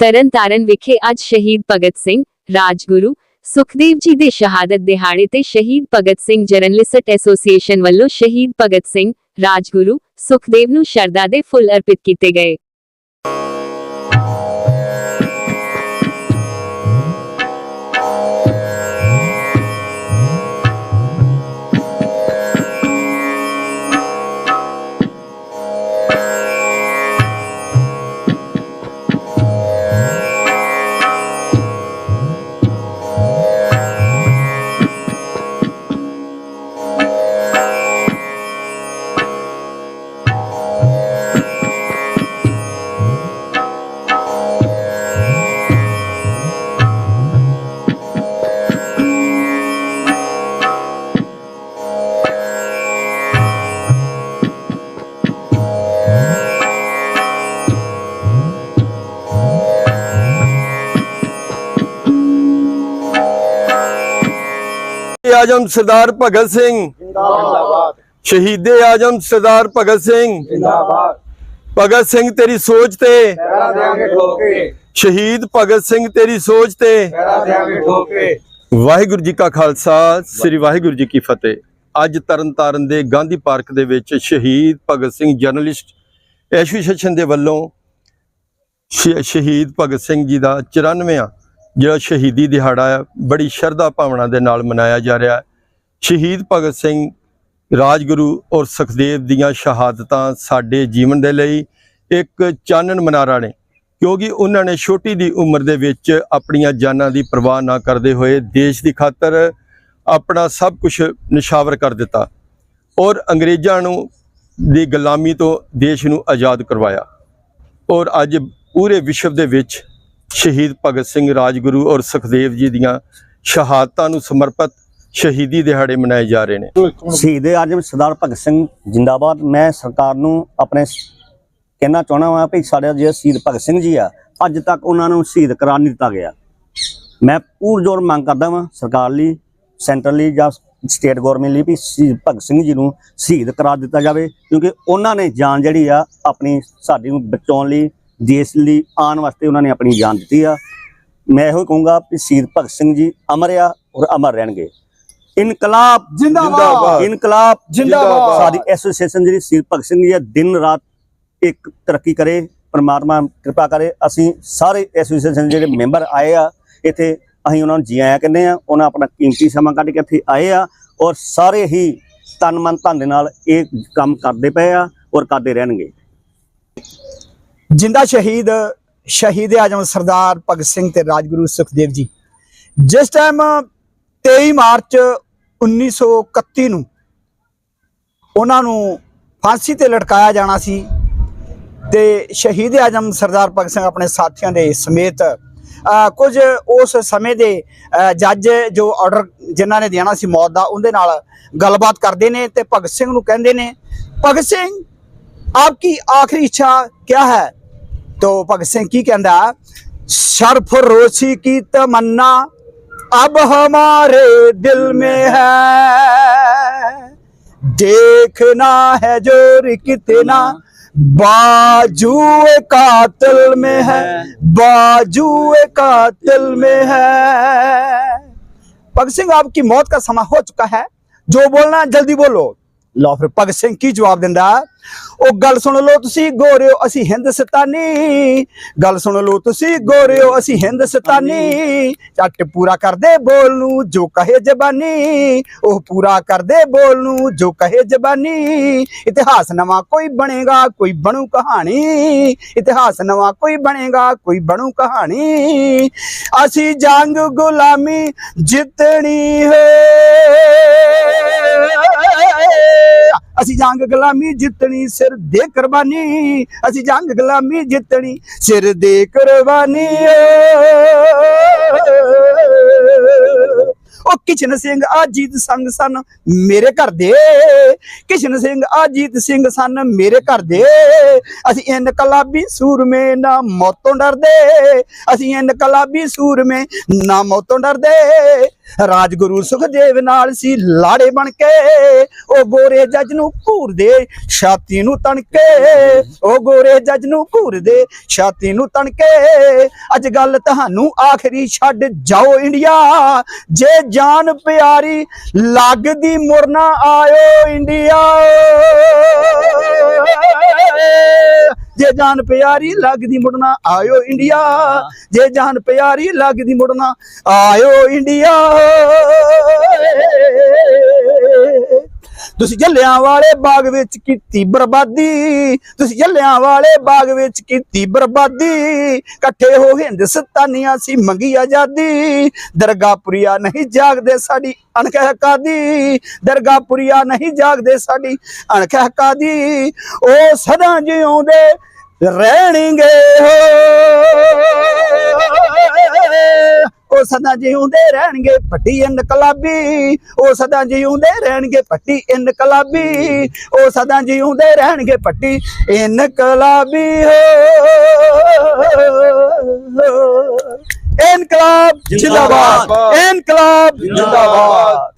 ਤਰਨਤਾਰਨ ਵਿਖੇ ਅੱਜ ਸ਼ਹੀਦ ਭਗਤ ਸਿੰਘ, ਰਾਜਗੁਰੂ, ਸੁਖਦੇਵ ਜੀ ਦੇ ਸ਼ਹਾਦਤ ਦਿਹਾੜੇ ਤੇ ਸ਼ਹੀਦ ਭਗਤ ਸਿੰਘ ਜਰਨਲਿਸਟ ਐਸੋਸੀਏਸ਼ਨ ਵੱਲੋਂ ਸ਼ਹੀਦ ਭਗਤ ਸਿੰਘ, ਰਾਜਗੁਰੂ, ਸੁਖਦੇਵ ਨੂੰ ਸ਼ਰਧਾ ਦੇ ਫੁੱਲ ਅਰਪਿਤ ਕੀਤੇ ਗਏ। ਆਜਮ ਸਰਦਾਰ ਭਗਤ ਸਿੰਘ। ਜਿੰਦਾਬਾਦ। ਸ਼ਹੀਦੇ ਆਜਮ ਸਰਦਾਰ ਭਗਤ ਸਿੰਘ। ਜਿੰਦਾਬਾਦ। ਭਗਤ ਸਿੰਘ ਤੇਰੀ ਸੋਚ ਤੇ। ਪੈਰਾ ਦੇਾਂਗੇ ਠੋਕੇ। ਸ਼ਹੀਦ ਭਗਤ ਸਿੰਘ ਤੇਰੀ ਸੋਚ ਤੇ। ਪੈਰਾ ਦੇਾਂਗੇ ਠੋਕੇ। ਵਾਹਿਗੁਰੂ ਜੀ ਕਾ ਖਾਲਸਾ ਸ੍ਰੀ ਵਾਹਿਗੁਰੂ ਜੀ ਕੀ ਫਤਿਹ। ਅੱਜ ਤਰਨਤਾਰਨ ਦੇ ਗਾਂਧੀ ਪਾਰਕ ਦੇ ਵਿੱਚ ਸ਼ਹੀਦ ਭਗਤ ਸਿੰਘ ਜਰਨਲਿਸਟ ਐਸੋਸੀਏਸ਼ਨ ਦੇ ਵੱਲੋਂ ਸ਼ਹੀਦ ਭਗਤ ਸਿੰਘ ਜੀ ਦਾ 94ਵਾਂ ਜਿਹੜਾ ਸ਼ਹੀਦੀ ਦਿਹਾੜਾ ਹੈ ਬੜੀ ਸ਼ਰਧਾ ਭਾਵਨਾ ਦੇ ਨਾਲ ਮਨਾਇਆ ਜਾ ਰਿਹਾ ਹੈ। ਸ਼ਹੀਦ ਭਗਤ ਸਿੰਘ ਰਾਜਗੁਰੂ ਔਰ ਸੁਖਦੇਵ ਦੀਆਂ ਸ਼ਹਾਦਤਾਂ ਸਾਡੇ ਜੀਵਨ ਦੇ ਲਈ ਇੱਕ ਚਾਨਣ ਮਨਾਰਾ ਨੇ, ਕਿਉਂਕਿ ਉਹਨਾਂ ਨੇ ਛੋਟੀ ਦੀ ਉਮਰ ਦੇ ਵਿੱਚ ਆਪਣੀਆਂ ਜਾਨਾਂ ਦੀ ਪਰਵਾਹ ਨਾ ਕਰਦੇ ਹੋਏ ਦੇਸ਼ ਦੀ ਖਾਤਰ ਆਪਣਾ ਸਭ ਕੁਝ ਨਿਸ਼ਾਵਰ ਕਰ ਦਿੱਤਾ ਔਰ ਅੰਗਰੇਜ਼ਾਂ ਨੂੰ ਦੀ ਗੁਲਾਮੀ ਤੋਂ ਦੇਸ਼ ਨੂੰ ਆਜ਼ਾਦ ਕਰਵਾਇਆ ਔਰ ਅੱਜ ਪੂਰੇ ਵਿਸ਼ਵ ਦੇ ਵਿੱਚ ਸ਼ਹੀਦ ਭਗਤ ਸਿੰਘ ਰਾਜਗੁਰੂ ਔਰ ਸੁਖਦੇਵ ਜੀ ਦੀਆਂ ਸ਼ਹਾਦਤਾਂ ਨੂੰ ਸਮਰਪਿਤ ਸ਼ਹੀਦੀ ਦਿਹਾੜੇ ਮਨਾਏ ਜਾ ਰਹੇ ਨੇ। ਸ਼ਹੀਦ ਆਜਮ ਸਰਦਾਰ ਭਗਤ ਸਿੰਘ ਜਿੰਦਾਬਾਦ। ਮੈਂ ਸਰਕਾਰ ਨੂੰ ਆਪਣੇ ਕਹਿਣਾ ਚਾਹਣਾ ਵਾਂ ਵੀ ਸਾਡੇ ਜਿਹੜੇ ਸ਼ਹੀਦ ਭਗਤ ਸਿੰਘ ਜੀ ਆ, ਅੱਜ ਤੱਕ ਉਹਨਾਂ ਨੂੰ ਸ਼ਹੀਦ ਕਰਾਰ ਨਹੀਂ ਦਿੱਤਾ ਗਿਆ। ਮੈਂ ਪੂਰ ਜੋਰ ਮੰਗ ਕਰਦਾ ਵਾਂ ਸਰਕਾਰ ਲਈ, ਸੈਂਟਰ ਲਈ ਜਾਂ ਸਟੇਟ ਗਵਰਨਮੈਂਟ ਲਈ ਵੀ ਸ਼ਹੀਦ ਭਗਤ ਸਿੰਘ ਜੀ ਨੂੰ ਸ਼ਹੀਦ ਕਰਾਰ ਦਿੱਤਾ ਜਾਵੇ, ਕਿਉਂਕਿ ਉਹਨਾਂ ਨੇ ਜਾਨ ਜਿਹੜੀ ਆ ਆਪਣੀ ਸਾਡੀ ਨੂੰ ਬਚਾਉਣ ਲਈ ਦੇਸ਼ ਲਈ ਆਉਣ ਵਾਸਤੇ ਉਹਨਾਂ ਨੇ ਆਪਣੀ ਜਾਨ ਦਿੱਤੀ ਆ। ਮੈਂ ਇਹੋ ਕਹੂੰਗਾ ਕਿ ਸ਼ਹੀਦ ਭਗਤ ਸਿੰਘ ਜੀ ਅਮਰ ਆ ਔਰ ਅਮਰ ਰਹਿਣਗੇ। ਇਨਕਲਾਬ ਜਿੰਦਾਬਾਦ। ਇਨਕਲਾਬ। ਜਿੰਦਾਬਾਦ। ਸਾਡੀ ਐਸੋਸੀਏਸ਼ਨ ਜਿਹੜੀ ਸ਼ਹੀਦ ਭਗਤ ਸਿੰਘ ਜੀ ਆ ਦਿਨ ਰਾਤ ਇੱਕ ਤਰੱਕੀ ਕਰੇ ਪਰਮਾਤਮਾ ਕਿਰਪਾ ਕਰੇ। ਅਸੀਂ ਸਾਰੇ ਐਸੋਸੀਏਸ਼ਨ ਜਿਹੜੇ ਮੈਂਬਰ ਆਏ ਆ ਇੱਥੇ ਅਸੀਂ ਉਹਨਾਂ ਨੂੰ ਜੀ ਆਇਆਂ ਕਹਿੰਦੇ ਆ ਉਹਨਾਂ ਆਪਣਾ ਕੀਮਤੀ ਸਮਾਂ ਕੱਢ ਕੇ ਇੱਥੇ ਆਏ ਆ ਔਰ ਸਾਰੇ ਹੀ ਤਨ ਮਨ ਧਨ ਦੇ ਨਾਲ ਇਹ ਕੰਮ ਕਰਦੇ ਪਏ ਆ ਔਰ ਕਰਦੇ ਰਹਿਣਗੇ। ਜਿੰਦਾ ਸ਼ਹੀਦ ਸ਼ਹੀਦ ਆਜਮ ਸਰਦਾਰ ਭਗਤ ਸਿੰਘ ਤੇ ਰਾਜਗੁਰੂ ਸੁਖਦੇਵ ਜੀ। ਜਿਸ ਟਾਈਮ 23 ਮਾਰਚ 1931 ਨੂੰ ਉਹਨਾਂ ਨੂੰ ਫਾਂਸੀ ਤੇ ਲਟਕਾਇਆ ਜਾਣਾ ਸੀ ਤੇ ਸ਼ਹੀਦ ਆਜਮ ਸਰਦਾਰ ਭਗਤ ਸਿੰਘ ਆਪਣੇ ਸਾਥੀਆਂ ਦੇ ਸਮੇਤ ਕੁਝ ਉਸ ਸਮੇਂ ਦੇ ਜੱਜ ਜੋ ਆਰਡਰ ਜਿਨ੍ਹਾਂ ਨੇ ਦੇਣਾ ਸੀ ਮੌਤ ਦਾ, ਉਹਦੇ ਨਾਲ ਗੱਲਬਾਤ ਕਰਦੇ ਨੇ ਤੇ ਭਗਤ ਸਿੰਘ ਨੂੰ ਕਹਿੰਦੇ ਨੇ, ਭਗਤ ਸਿੰਘ ਆਪਕੀ ਆਖਰੀ ਇੱਛਾ ਕੀ ਹੈ? तो भगत सिंह की कहता शर्फरोशी की तमन्ना अब हमारे दिल में है देखना है जोर कितना बाजू कातल में है बाजू कातल में है भगत सिंह आपकी मौत का समय हो चुका है जो बोलना जल्दी बोलो लो फिर भगत सिंह की जवाब देता ਉਹ ਗੱਲ ਸੁਣ ਲਓ ਤੁਸੀਂ ਗੋਰਿਓ, ਅਸੀਂ ਹਿੰਦੁਸਤਾਨੀ। ਗੱਲ ਸੁਣ ਲਓ ਤੁਸੀਂ ਗੋਰਿਓ, ਅਸੀਂ ਹਿੰਦੁਸਤਾਨੀ। ਚੱਟ ਪੂਰਾ ਕਰਦੇ ਬੋਲ ਨੂੰ, ਜੋ ਕਹੇ ਜ਼ਬਾਨੀ। ਉਹ ਪੂਰਾ ਕਰਦੇ ਬੋਲ ਨੂੰ, ਜੋ ਕਹੇ ਜ਼ਬਾਨੀ। ਇਤਿਹਾਸ ਨਵਾਂ ਕੋਈ ਬਣੇਗਾ, ਕੋਈ ਬਣੂ ਕਹਾਣੀ। ਇਤਿਹਾਸ ਨਵਾਂ ਕੋਈ ਬਣੇਗਾ, ਕੋਈ ਬਣੂ ਕਹਾਣੀ। ਅਸੀਂ ਜੰਗ ਗੁਲਾਮੀ ਜਿੱਤਣੀ ਹੈ। ਅਸੀਂ ਜੰਗ ਗੁਲਾਮੀ ਜਿੱਤਣੀ, ਸਿਰ ਦੇ ਕੁਰਬਾਨੀ ਅਸੀਂ ਜੰਗ ਗੁਲਾਮੀ ਜਿੱਤਣੀ, ਸਿਰ ਦੇ ਕੁਰਬਾਨੀ ਏ। ਉਹ ਕਿਸ਼ਨ ਸਿੰਘ ਆਜੀਤ ਸੰਗ ਸਨ ਮੇਰੇ ਘਰ ਦੇ। ਕਿਸ਼ਨ ਸਿੰਘ ਆਜੀਤ ਸਿੰਘ ਸਨ ਮੇਰੇ ਘਰ ਦੇ। ਅਸੀਂ ਇਨਕਲਾਬੀ ਸੂਰਮੇ ਨਾ ਮੌਤੋਂ ਡਰਦੇ। ਅਸੀਂ ਇਨਕਲਾਬੀ ਸੂਰਮੇ ਨਾ ਮੌਤੋਂ ਡਰਦੇ। ਰਾਜਗੁਰੂ ਸੁਖਦੇਵ ਨਾਲ ਸੀ ਲਾੜੇ ਬਣ ਕੇ। ਉਹ ਗੋਰੇ ਜੱਜ ਨੂੰ ਘੂਰਦੇ, ਛਾਤੀ ਨੂੰ ਤਣਕੇ। ਉਹ ਗੋਰੇ ਜੱਜ ਨੂੰ ਘੂਰਦੇ, ਛਾਤੀ ਨੂੰ ਤਣਕੇ। ਅੱਜ ਗੱਲ ਤੁਹਾਨੂੰ ਆਖਰੀ ਛੱਡ ਜਾਓ ਇੰਡੀਆ। ਜੇ ਜਾਨ ਪਿਆਰੀ, ਲੱਗਦੀ ਮੁਰਨਾ ਆਇਓ ਇੰਡੀਆ। ਜੇ ਜਾਨ ਪਿਆਰੀ, ਲੱਗਦੀ ਮੁੜਨਾ ਆਇਓ ਇੰਡੀਆ। ਜੇ ਜਾਨ ਪਿਆਰੀ, ਲੱਗਦੀ ਮੁੜਨਾ ਆਇਓ ਇੰਡੀਆ। ਤੁਸੀਂ ਜੱਲਿਆਂ ਵਾਲੇ ਬਾਗ ਵਿੱਚ ਕੀਤੀ ਬਰਬਾਦੀ, ਤੁਸੀਂ ਜੱਲਿਆਂ ਵਾਲੇ ਬਾਗ ਵਿੱਚ ਕੀਤੀ ਬਰਬਾਦੀ। ਇਕੱਠੇ ਹੋ ਹਿੰਦੁਸਤਾਨੀਆਂ ਸੀ ਮੰਗੀ ਆਜ਼ਾਦੀ। ਦਰਗਾਹਪੁਰੀਆ ਨਹੀਂ ਜਾਗਦੇ ਸਾਡੀ ਅਣਖ ਕਾਦੀ ਦਰਗਾਹਪੁਰੀਆ ਨਹੀਂ ਜਾਗਦੇ ਸਾਡੀ ਅਣਖ ਕਾਦੀ ਉਹ ਸਦਾ ਜਿਉਂਦੇ ਰਹਿਣਗੇ ਉਹ ਸਦਾ ਜਿਉਂਦੇ ਰਹਿਣਗੇ ਪੱਟੀ ਇਨਕਲਾਬੀ ਉਹ ਸਦਾ ਜਿਉਂਦੇ ਰਹਿਣਗੇ ਪੱਟੀ ਇਨਕਲਾਬੀ ਉਹ ਸਦਾ ਜਿਉਂਦੇ ਰਹਿਣਗੇ ਪੱਟੀ ਇਨਕਲਾਬੀ ਹੋ। ਇਨਕਲਾਬ ਜਿੰਦਾਬਾਦ। ਇਨਕਲਾਬ। ਜਿੰਦਾਬਾਦ।